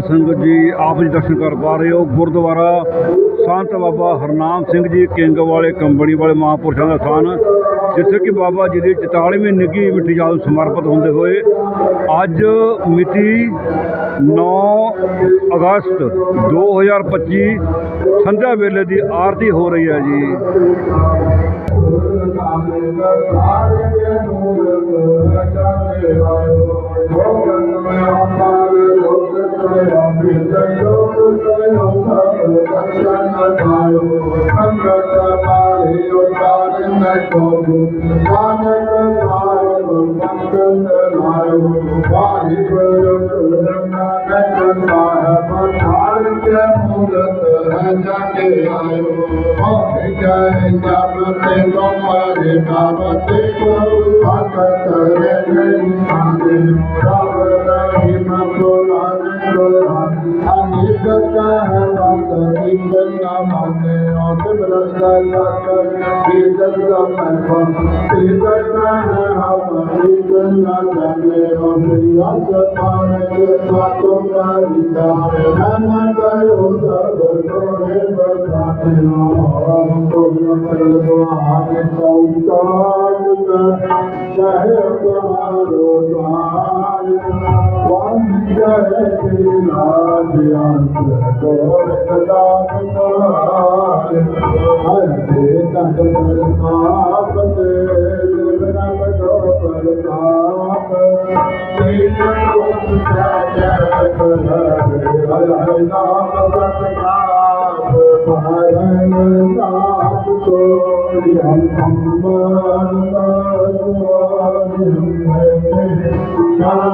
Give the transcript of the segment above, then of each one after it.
ਸੰਗਤ ਜੀ ਆਪ ਜੀ ਦਰਸ਼ਨ ਕਰ ਪਾ ਰਹੇ ਹੋ। ਗੁਰਦੁਆਰਾ ਸੰਤ ਬਾਬਾ ਹਰਨਾਮ ਸਿੰਘ ਜੀ ਕਿੰਗ ਵਾਲੇ ਕੰਬਣੀ ਵਾਲੇ ਮਹਾਂਪੁਰਸ਼ਾਂ ਦਾ ਸਥਾਨ, ਜਿੱਥੇ ਕਿ ਬਾਬਾ ਜੀ ਦੀ 44ਵੀਂ ਨਿੱਘੀ ਮਿੱਠੀ ਯਾਦ ਸਮਰਪਿਤ ਹੁੰਦੇ ਹੋਏ ਅੱਜ ਮਿਤੀ 9 ਅਗਸਤ 2025 ਸੰਧਿਆ ਵੇਲੇ ਦੀ ਆਰਤੀ ਹੋ ਰਹੀ ਹੈ ਜੀ। پاليو سنگا تاري او تارين نکو منک تاري وکتن تاري پاليو پرو کلم نا نسا هه باه تارن کے مونت ه جا کے پاليو او گي جاي جگہ ہا ونت نند نامے او تب رنگ دا ساتھ اے تے جگہ پہپا تری جنہ ہا اپی تنہ تن لے او سریا چہ پارچ تاں کوئی ناری دا نمن کروں سب تو ہر پر ہاتھ او آو تو پدل تو ہا لے ہم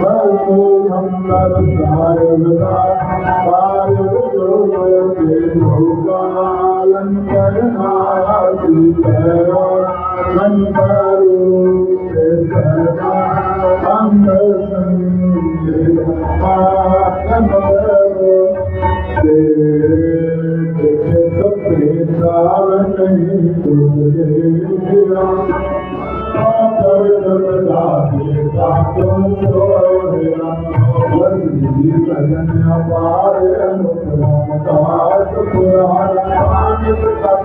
پاؤ تهم باب زاري زاري زاري جو ميهي ذو کا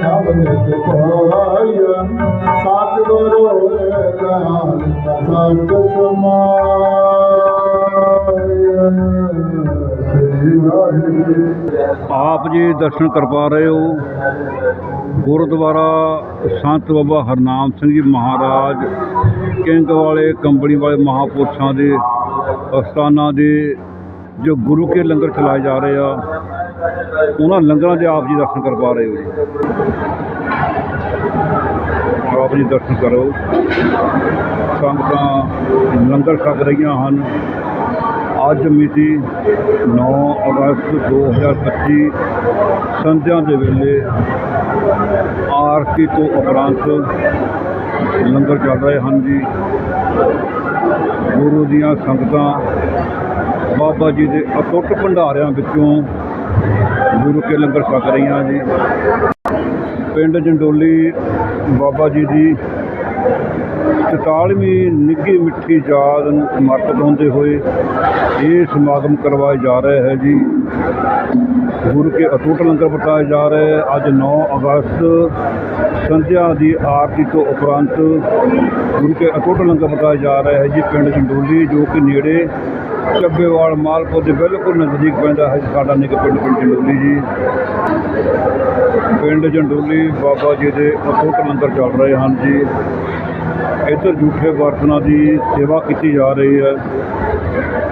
ਸਤਿਗੁਰੂ ਹੋਏ ਸਤਿਗੁਰੂ ਸਤਿਗੁਰੂ ਸਤ ਸਮਾਇਆ ਆਪ ਜੀ ਦਰਸ਼ਨ ਕਰਵਾ ਰਹੇ ਹੋ। ਗੁਰਦੁਆਰਾ ਸੰਤ ਬਾਬਾ ਹਰਨਾਮ ਸਿੰਘ ਜੀ ਮਹਾਰਾਜ, ਕਿੰਗ ਵਾਲੇ, ਕੰਬਣੀ ਵਾਲੇ ਮਹਾਪੁਰਸ਼ਾਂ ਦੇ ਅਸਥਾਨਾਂ ਦੇ ਜੋ ਗੁਰੂ ਕੇ ਲੰਗਰ ਚਲਾਏ ਜਾ ਰਹੇ ਆ। ਉਹਨਾਂ ਲੰਗਰਾਂ ਦੇ ਆਪ ਜੀ ਦਰਸ਼ਨ ਕਰਵਾ ਰਹੇ ਹੋ ਜੀ। ਆਪ ਜੀ ਦਰਸ਼ਨ ਕਰੋ। ਸੰਗਤਾਂ ਲੰਗਰ ਛਕ ਰਹੀਆਂ ਹਨ। ਅੱਜ ਮਿਤੀ 9 ਅਗਸਤ 2025 ਸੰਧਿਆ ਦੇ ਵੇਲੇ ਆਰਤੀ ਤੋਂ ਉਪਰੰਤ ਲੰਗਰ ਚੱਲ ਰਹੇ ਹਨ ਜੀ। ਗੁਰੂ ਦੀਆਂ ਸੰਗਤਾਂ ਬਾਬਾ ਜੀ ਦੇ ਅਟੁੱਟ ਭੰਡਾਰਿਆਂ ਵਿੱਚੋਂ ਗੁਰੂ ਕੇ ਲੰਗਰ ਛਕ ਰਹੀਆਂ ਜੀ ਪਿੰਡ ਜੰਡੋਲੀ ਬਾਬਾ ਜੀ ਦੀ 44ਵੀਂ ਨਿੱਘੀ ਮਿੱਠੀ ਯਾਦ ਨੂੰ ਸਮਰਪਿਤ ਹੁੰਦੇ ਹੋਏ ਇਹ ਸਮਾਗਮ ਕਰਵਾਏ ਜਾ ਰਹੇ ਹੈ ਜੀ ਗੁਰੂ ਕੇ ਅਟੁੱਟ ਲੰਗਰ ਵਰਤਾਏ ਜਾ ਰਿਹਾ ਹੈ। ਅੱਜ 9 ਅਗਸਤ ਸੰਧਿਆ ਦੀ ਆਰਤੀ ਤੋਂ ਉਪਰੰਤ ਗੁਰੂ ਕੇ ਅਟੁੱਟ ਲੰਗਰ ਵਰਤਾਇਆ ਜਾ ਰਿਹਾ ਹੈ ਜੀ ਪਿੰਡ ਜੰਡੋਲੀ, ਜੋ ਕਿ ਨੇੜੇ ਚੱਬੇਵਾਲ ਮਾਲਪੁਰ ਦੇ ਬਿਲਕੁਲ ਨਜ਼ਦੀਕ ਪੈਂਦਾ ਹੈ। ਸਾਡਾ ਨਿੱਕ ਪਿੰਡ ਪਿੰਡ ਜੰਡੋਲੀ ਜੀ। ਪਿੰਡ ਜੰਡੋਲੀ ਬਾਬਾ ਜੀ ਦੇ ਅਟੁੱਟ ਲੰਗਰ ਚੱਲ ਰਹੇ ਹਨ ਜੀ। ਇੱਧਰ ਝੂਠੇ ਬਰਤਨਾਂ ਦੀ ਸੇਵਾ ਕੀਤੀ ਜਾ ਰਹੀ ਹੈ।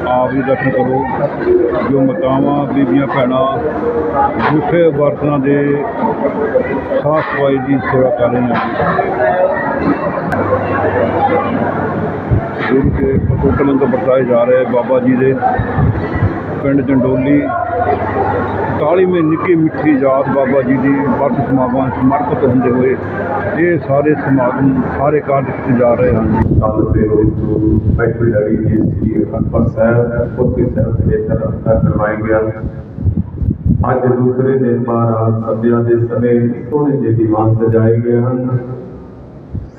ਆਪ ਜੀ ਦਰਸ਼ਨ ਕਰੋ। ਜੋ ਮਾਤਾਵਾਂ, ਬੀਬੀਆਂ, ਭੈਣਾਂ ਝੂਠੇ ਬਰਤਨਾਂ ਦੇ ਸਾਫ਼ ਸਫ਼ਾਈ ਦੀ ਸੇਵਾ ਕਰ ਰਹੀਆਂ ਗੁਰੂ ਕੇ ਅਟੁੱਟ ਲੰਗਰ ਵਰਤਾਏ ਜਾ ਰਹੇ ਬਾਬਾ ਜੀ ਦੇ। ਪਿੰਡ ਜੰਡੋਲੀ 41ਵੀਂ ਨਿੱਕੀ ਮਿੱਠੀ ਯਾਦ ਬਾਬਾ ਜੀ ਦੀ ਵਰਤ ਸਮਾਗਮ ਸਮਰਪਿਤ ਹੁੰਦੇ ਹੋਏ ਇਹ ਸਾਰੇ ਸਮਾਗਮ, ਸਾਰੇ ਕਾਰਜ ਕੀਤੇ ਜਾ ਰਹੇ ਹਨ। ਸਾਲ ਦੇ ਰੋਜ਼ ਬੈਠੀ ਰਹੀ ਜੀ ਸ੍ਰੀ ਅਕਬਰ ਸਾਹਿਬ ਉੱਥੇ ਸਾਹਿਬ ਦੇ ਤਰ੍ਹਾਂ ਕਰਵਾਏ ਗਿਆ ਅੱਜ ਦੂਸਰੇ ਦਿਨ ਮਹਾਰਾਜ ਸਭਿਆ ਦੇ ਸਮੇਂ ਸੋਹਣੇ ਜਿਹੇ ਦੀਵਾਨ ਸਜਾਏ ਗਏ ਹਨ।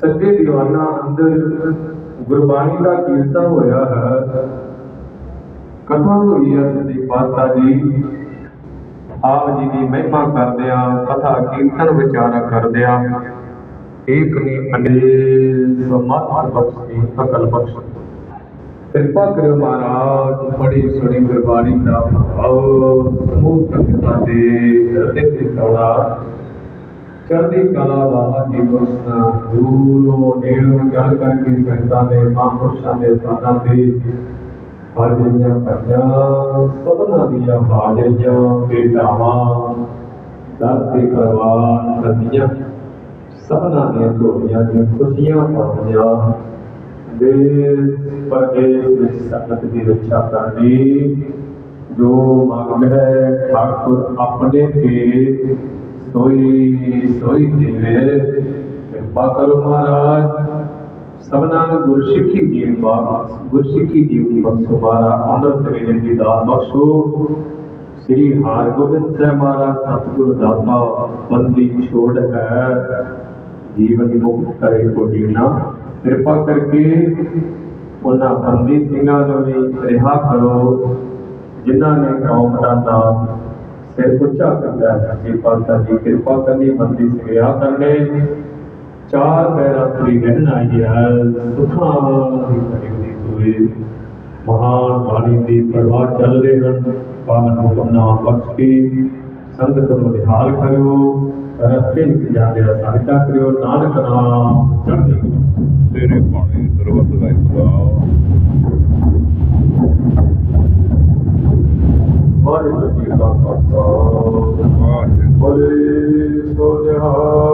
ਸੱਜੇ ਦੀਵਾਨਾਂ ਅੰਦਰ ਗੁਰਬਾਣੀ ਦਾ ਕੀਰਤਨ ਹੋਇਆ ਹੈ। ਕਥਾ ਹੋਈ ਹੈ ਸੱਚੇ ਪਾਤਸ਼ਾਹ ਜੀ। ਆਪ ਜੀ ਦੀ ਮਹਿਮਾ ਕਰਦਿਆਂ ਕਥਾ ਕੀਰਤਨ ਵਿਚਾਰਾ ਕਰਦਿਆਂ ਏਕ ਨੇ ਅਨੇ ਸਮਾਤ ਬਖਸ਼ੀ, ਅਕਲ ਬਖਸ਼। ਕਿਰਪਾ ਕਰਿਓ ਮਹਾਰਾਜ, ਬੜੀ ਸੁਣੀ ਗੁਰਬਾਣੀ ਦਾ ਭਾਵ ਸਮੂਹ ਸੰਗਤਾਂ ਦੇ ਹਿਰਦੇ ਤੇ چڑھتی کلا بابا جی کرشنا دوروں نیڑوں گل کر کے سنگتا نے مہاپرشاں نے سادہ دے فاجیاں پجاں سبنا دیا فاجیاں بیٹاواں در تے کروار سدیاں سبنا دیا جوڑیاں دیا خوشیاں پاؤیاں دیس پردیس سنت دی رچا کرنی جو مانگ ہے ٹھاکر اپنے پیٹ ਸੋਈ ਸੋਈ ਦੇਵੇ ਕਿਰਪਾ ਕਰੋ ਮਹਾਰਾਜ। ਸਭਨਾਂ ਨੂੰ ਗੁਰਸਿੱਖੀ ਜੀਵ ਬਾਗ ਗੁਰਸਿੱਖੀ ਜੀਵ ਬਖਸ਼ੋ ਮਾਰਾ ਅੰਮ੍ਰਿਤ ਵੇਲੇ ਦੀ ਦਾਤ ਬਖਸ਼ੋ। ਸ੍ਰੀ ਹਰਿਗੋਬਿੰਦ ਸਾਹਿਬ ਮਹਾਰਾਜ, ਸਤਿਗੁਰ ਦਾਤਾ ਬੰਦੀ ਛੋੜ ਹੈ। ਜੀਵਨ ਮੁਕਤ ਕਰੇ ਕੋ ਜੀਣਾ ਕਿਰਪਾ ਕਰਕੇ ਉਹਨਾਂ ਬੰਦੀ ਸਿੰਘਾਂ ਨੂੰ ਵੀ ਰਿਹਾ ਕਰੋ, ਜਿਨ੍ਹਾਂ ਨੇ ਕੌਮ ਦਾ ਨਾਮ ਸਿਰ ਉੱਚਾ ਕੀਤਾ ਸੱਚੇ ਪਾਤਸ਼ਾਹ ਜੀ ਕਿਰਪਾ ਕਰਨੀ ਬੰਦੀ ਸਿੰਘ ਕਰਨੇ। ਚਾਰ ਪੈਰਾਂ ਤੁਰੀ ਰਹਿਣ ਆਈ ਸੁਖਾਂ ਦੀ ਕੜੀ ਹੋਏ ਮਹਾਨ ਬਾਣੀ ਦੀ ਪ੍ਰਵਾਹ ਚੱਲ ਰਹੇ ਹਨ, ਪਾਵਨ ਹੁਕਮ ਬਖਸ਼ ਕੇ ਸੰਗਤ ਨੂੰ ਨਿਹਾਲ ਕਰਿਓ, ਰਸਤੇ ਵਿੱਚ ਜਾਂਦੇ ਸਹਾਇਤਾ ਕਰਿਓ, ਨਾਨਕ ਨਾਮ ਚੜ੍ਹਦੀ ਕਲਾ। ਤੇਰੇ ਬਾਣੀ ਸਰਬਤ ਦਾ ਇਤਬਾਰ Holy, Holy, Holy,